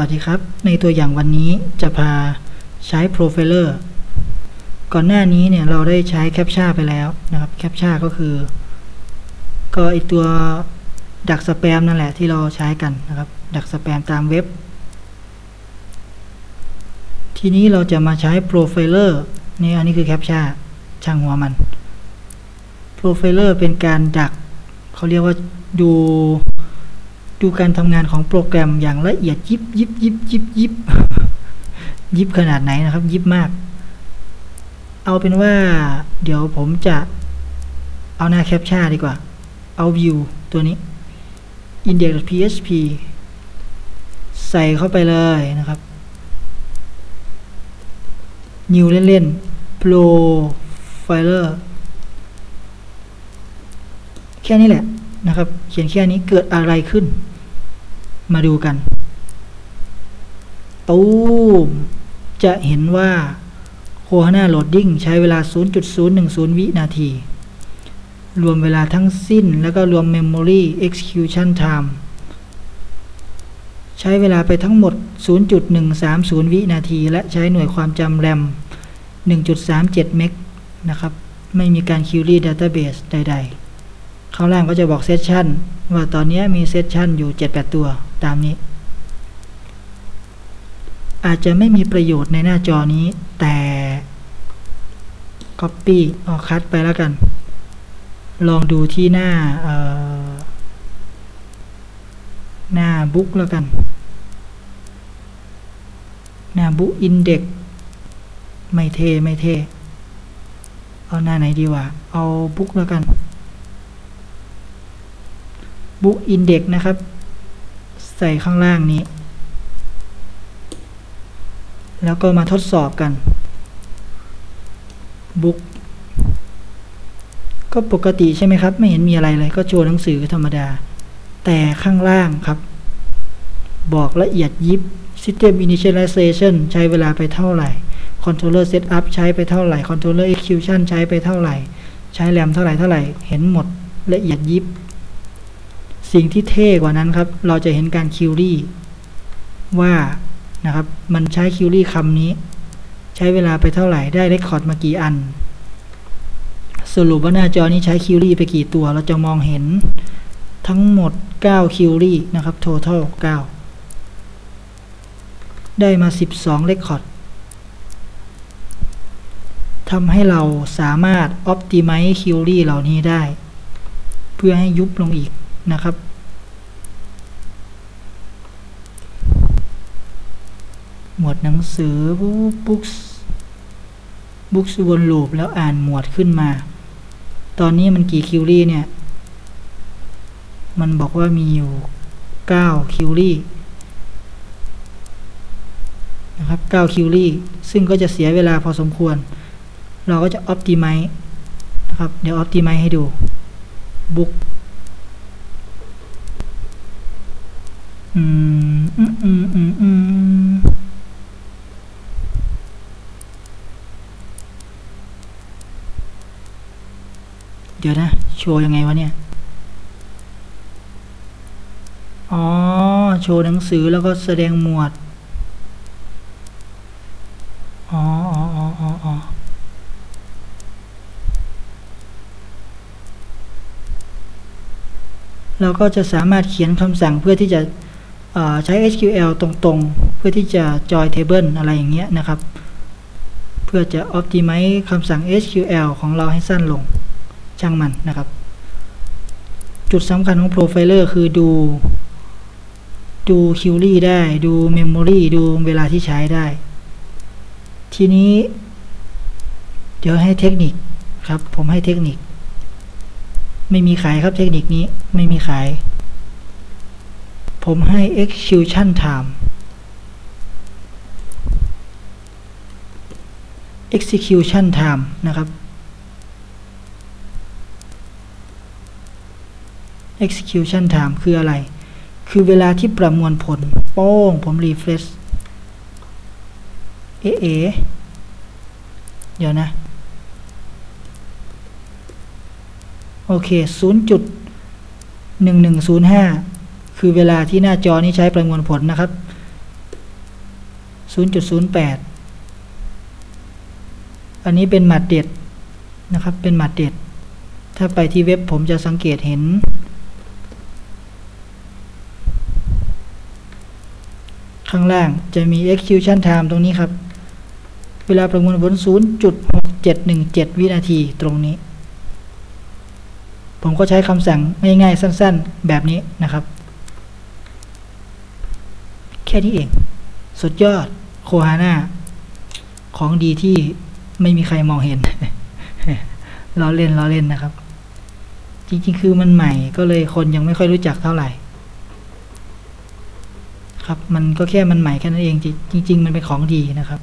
วัสดีครับ ในตัวอย่างวันนี้จะพาใช้ Profiler ก่อนหน้านี้เนี่ยเราได้ใช้แคปชั่นไปแล้วนะครับแคปชั่นก็คือ ก็ไอตัวดักสแปมนั่นแหละที่เราใช้กันนะครับ ดักสแปมตามเว็บ ทีนี้เราจะมาใช้ Profiler นี่อันนี้คือแคปชั่นช่างหัวมัน Profiler เป็นการดักเขาเรียกว่าดู ดูการทำงานของโปรแกรมอย่างละเอียดยิบยิบยิบยิบยิบยิบขนาดไหนนะครับ ยิบมาก เอาเป็นว่า เดี๋ยวผมจะเอาหน้าแคปชั่นดีกว่า เอา view ตัวนี้ index.php ใส่เข้าไปเลยนะครับ new เล่นๆ profiler แค่นี้แหละนะครับ เขียนแค่นี้เกิดอะไรขึ้น มาดูกัน ตูม จะเห็นว่าโคฮาน่าโหลดดิ้งใช้เวลา 0.010 วินาที รวมเวลาทั้งสิ้น แล้วก็รวม Memory Execution Time ใช้เวลาไปทั้งหมด 0.130 วินาที และใช้หน่วยความจำแรม 1.37 เมกนะครับ ไม่มีการ Query Database ใด ๆ ข้างล่างก็จะบอกเซสชันว่าตอนนี้มีเซสชันอยู่ 7-8 ตัวตามนี้ อาจจะไม่มีประโยชน์ในหน้าจอนี้ แต่ Copy ออกคัดไปแล้วกัน ลองดูที่หน้าหน้าบุ๊กแล้วกัน หน้าบุ๊กอินเด็กไม่เท ไม่เท เอาหน้าไหนดีวะ เอาบุ๊กแล้วกัน บุ๊กอินเด็กนะครับ ใส่ข้างล่างนี้ แล้วก็มาทดสอบกันบุ๊กก็ปกติใช่ไหมครับ ไม่เห็นมีอะไรเลย ก็โชว์หนังสือธรรมดา แต่ข้างล่างครับ บอกละเอียดยิบ System Initialization ใช้เวลาไปเท่าไหร่ Controller Setup ใช้ไปเท่าไหร่ Controller Execution ใช้ไปเท่าไหร่ ใช้แรมเท่าไหร่เท่าไหร่ เห็นหมดละเอียดยิบ สิ่งที่เท่กว่านั้นครับ เราจะเห็นการคิวรี่ว่านะครับมันใช้คิวรี่คำนี้ ใช้เวลาไปเท่าไหร่ได้เรคคอร์ดมากี่อัน สรุปว่าหน้าจอนี้ใช้คิวรี่ไปกี่ตัว เราจะมองเห็นทั้งหมด 9 คิวรี่นะครับ total 9 ได้มา 12 record ทำให้เราสามารถ optimize คิวรี่เหล่านี้ได้ เพื่อให้ยุบลงอีก นะครับ หมวดหนังสือ books books วนลูปแล้วอ่านหมวดขึ้นมา ตอนนี้มันกี่คิวรี่เนี่ย มันบอกว่ามีอยู่ 9 คิวรี่นะครับ 9 คิวรี่ ซึ่งก็จะเสียเวลาพอสมควร เราก็จะ optimize นะครับ เดี๋ยว optimize ให้ดู book อืมอืมอืมอืมอืมเดี๋ยวนะ โชว์ยังไงวะเนี่ย อ๋อ โชว์หนังสือแล้วก็แสดงหมวด อ๋ออ๋ออ๋ออ๋ออ๋อเราก็จะสามารถเขียนคำสั่งเพื่อที่จะ ใช้ SQL ตรงๆ เพื่อที่จะ join table อะไรอย่างเงี้ยนะครับ เพื่อจะ optimize คำสั่ง SQL ของเราให้สั้นลง ช่างมันนะครับ จุดสำคัญของ profiler คือดู ดู query ได้ ดู memory ดูเวลาที่ใช้ได้ ทีนี้ เดี๋ยวให้เทคนิคครับ ผมให้เทคนิค ไม่มีขายครับเทคนิคนี้ไม่มีขาย ผมให้ execution time execution time นะครับ execution time คืออะไร คือเวลาที่ประมวลผล โป้ง ผม refresh เอ๊ะเดี๋ยวนะ โอเค 0.1105 คือเวลาที่หน้าจอนี้ใช้ประมวลผลนะครับ 0.08 อันนี้เป็นหมัดเด็ดนะครับ เป็นหมัดเด็ด ถ้าไปที่เว็บผมจะสังเกตเห็น ข้างล่างจะมี execution time ตรงนี้ครับ เวลาประมวลผล 0.6717 วินาทีตรงนี้ผมก็ใช้คำสั่งง่ายๆ สั้น ๆ แบบนี้นะครับ ค่นี้เอง สุดยอดโคฮาน่าของดีที่ไม่มีใครมองเห็นล้อเล่นล้อเล่นนะครับ จริงๆ คือมันใหม่ก็เลยคนยังไม่ค่อยรู้จักเท่าไหร่ ครับ มันก็แค่มันใหม่แค่นั้นเองจริงๆ มันเป็นของดีนะครับ